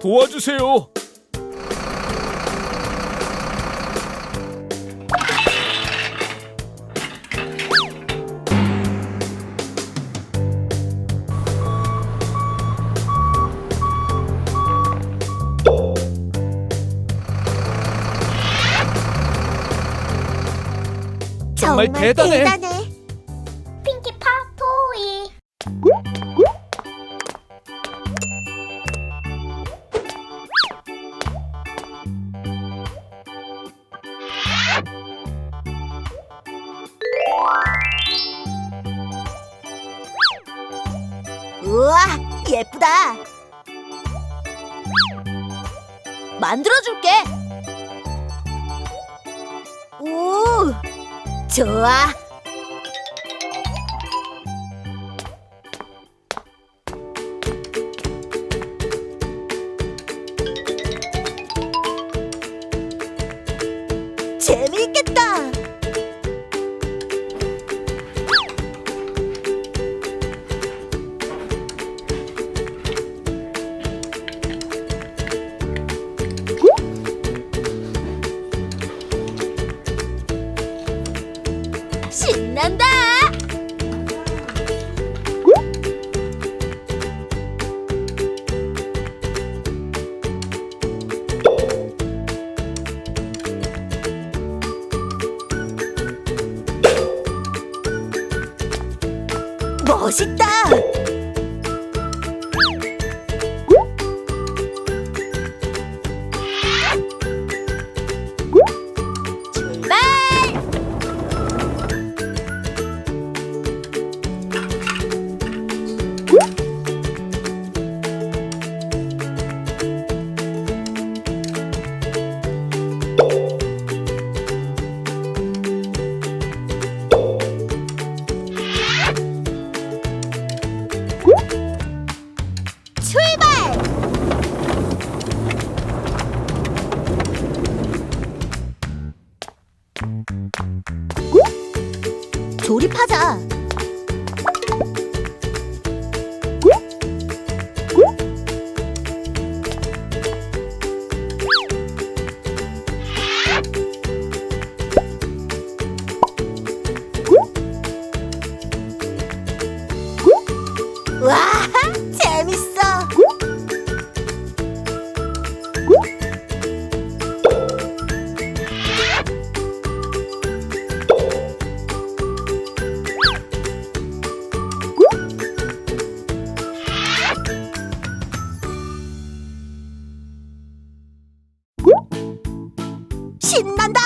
도와주세요. 정말 대단해. 우와, 예쁘다. 만들어줄게. 오, 좋아. 재미있겠다. 신난다. 멋있다. 조립하자. 신난다.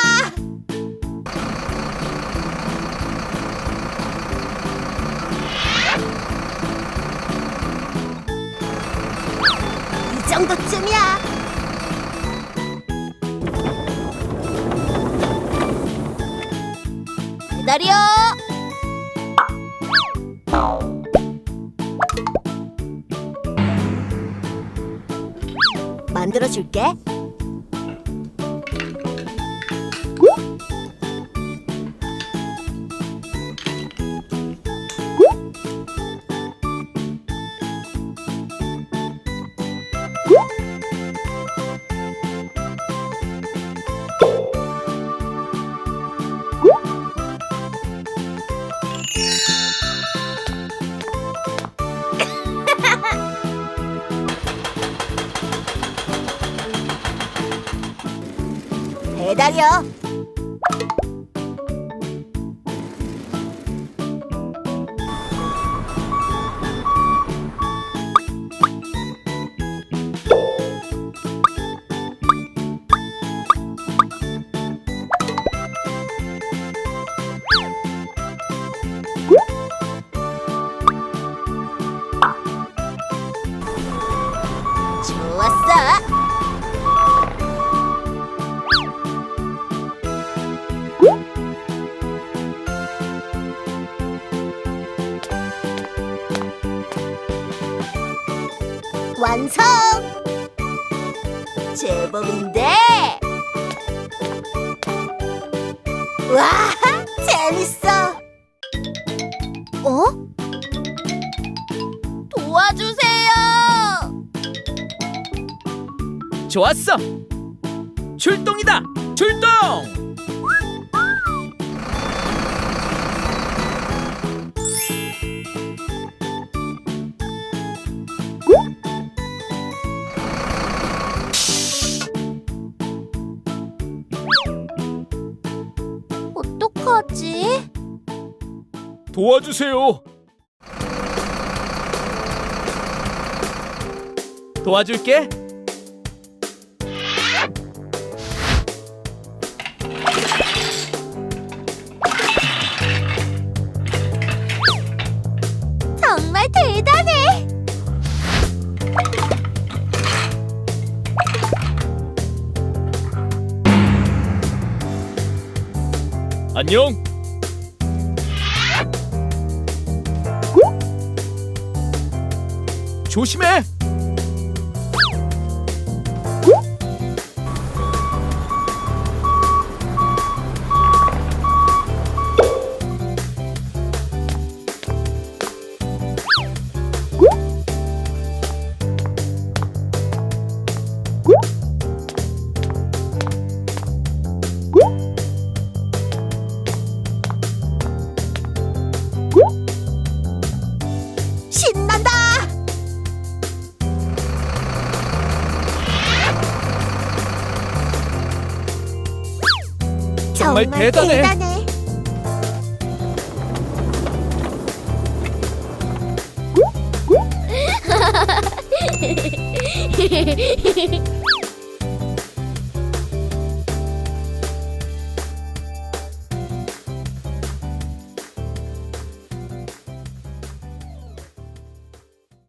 이 정도쯤이야. 기다려. 만들어 줄게. 배달이 제법인데? 와, 재밌어! 어? 도와주세요! 좋았어. 출동이다. 출동. 도와주세요. 도와줄게. 정말 대단해. 안녕. 조심해. 정말 대단해. 대단해.